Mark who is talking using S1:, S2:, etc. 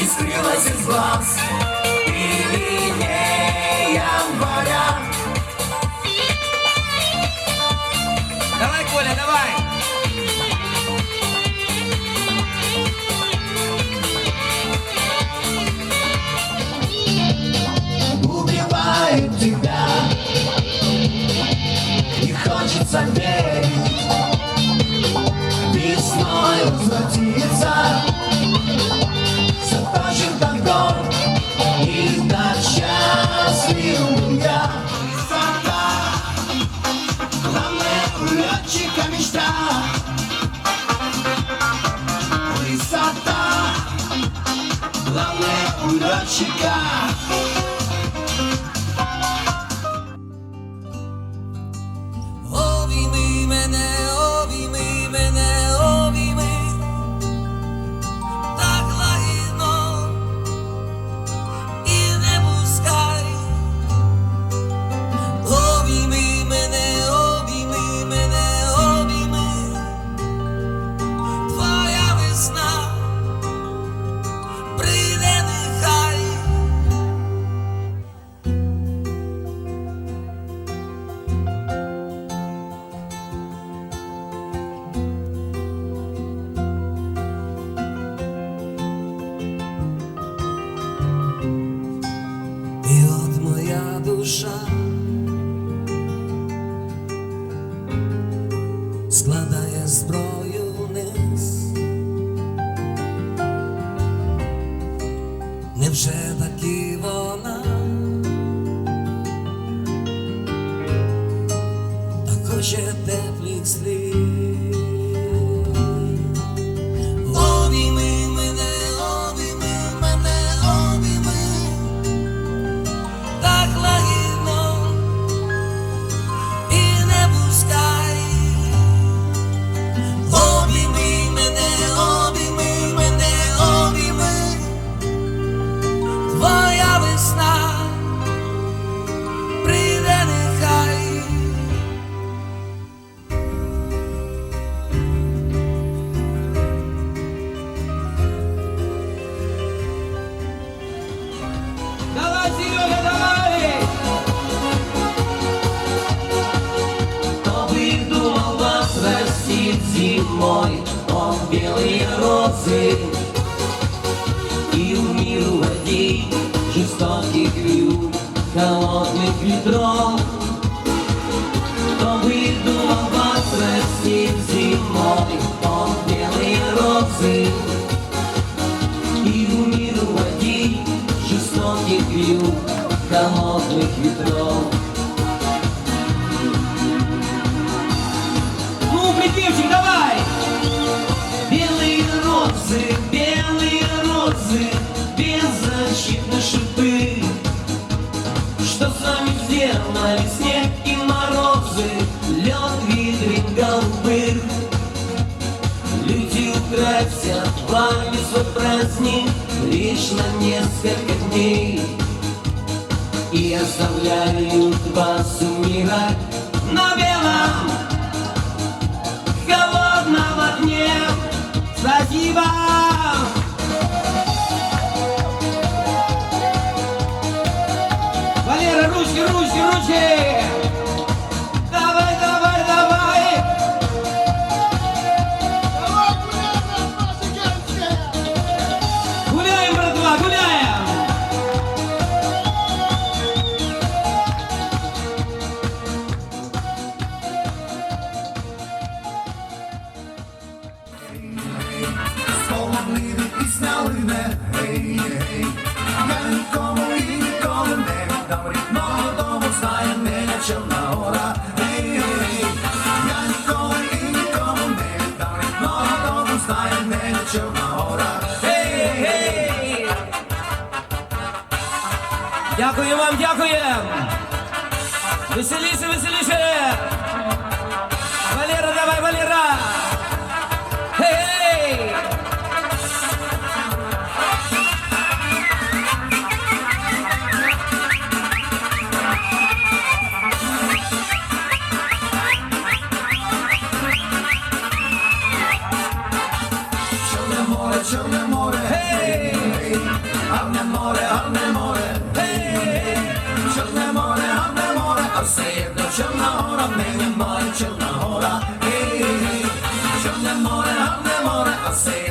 S1: искрилась из глаз Счастлив я Высота Главное у летчика мечта. Высота Главное у летчика
S2: складає зброю вниз. Невже таки вона так хоче теплих слів?
S1: Зимой Он белые розы. И в мир водить жестоких вьюг Холодных ветров Кто бы думал вас растит зимой Он белые розы. И в мир водить жестоких вьюг Холодных ветров
S2: Ну, припевчик, давай!
S1: Сделали снег и морозы, лед видрин голубых? Люди украсят вами свой праздник лишь на несколько дней И оставляют вас умирать 举起。Мене Чорна гора, гей, гей.
S2: Дякую вам, дякуємо! Веселіше, веселіше! maj, ciemna chora, hej,
S1: hej, hej. Ciągle more, hardne more, a sej.